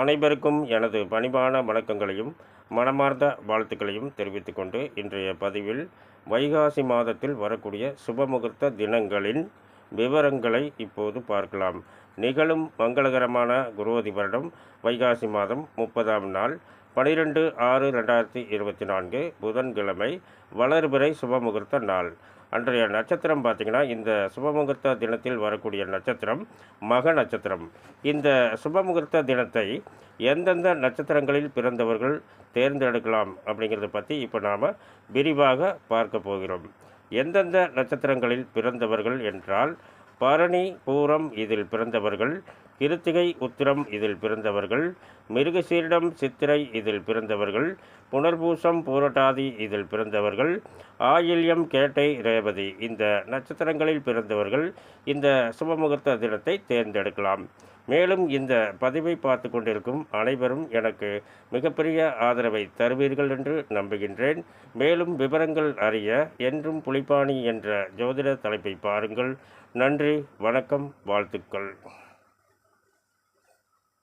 அனைவருக்கும் எனது பணிவான வணக்கங்களையும் மனமார்ந்த வாழ்த்துக்களையும் தெரிவித்துக்கொண்டு இன்றைய பதிவில் வைகாசி மாதத்தில் வரக்கூடிய சுபமுகூர்த்த தினங்களின் விவரங்களை இப்போது பார்க்கலாம். நிகழும் மங்களகரமான குருவதி வருடம் வைகாசி மாதம் முப்பதாம் நாள் பனிரெண்டு ஆறு ரெண்டாயிரத்தி இருபத்தி நான்கு புதன்கிழமை வளர்பிறை சுபமுகூர்த்த நாள். அன்றைய நட்சத்திரம் பார்த்திங்கன்னா இந்த சுபமுகூர்த்த தினத்தில் வரக்கூடிய நட்சத்திரம் மக நட்சத்திரம். இந்த சுபமுகூர்த்த தினத்தை எந்தெந்த நட்சத்திரங்களில் பிறந்தவர்கள் தேர்ந்தெடுக்கலாம் அப்படிங்கிறத பற்றி இப்போ நாம் விரிவாக பார்க்க போகிறோம். எந்தெந்த நட்சத்திரங்களில் பிறந்தவர்கள் என்றால் பரணி பூரம் இதில் பிறந்தவர்கள் கிருத்திகை உத்திரம் இதில் பிறந்தவர்கள் மிருகசீரிடம் சித்திரை இதில் பிறந்தவர்கள் புனர்பூசம் பூரட்டாதி இதில் பிறந்தவர்கள் ஆயில்யம் கேட்டை ரேவதி இந்த நட்சத்திரங்களில் பிறந்தவர்கள் இந்த சுபமுகூர்த்த தினத்தை தேர்ந்தெடுக்கலாம். மேலும் இந்த பதிவை பார்த்து கொண்டிருக்கும் அனைவரும் எனக்கு மிகப்பெரிய ஆதரவை தருவீர்கள் என்று நம்புகின்றேன். மேலும் விவரங்கள் அறிய என்றும் புலிப்பாணி என்ற ஜோதிட தலைப்பை பாருங்கள். நன்றி வணக்கம் வாழ்த்துக்கள்.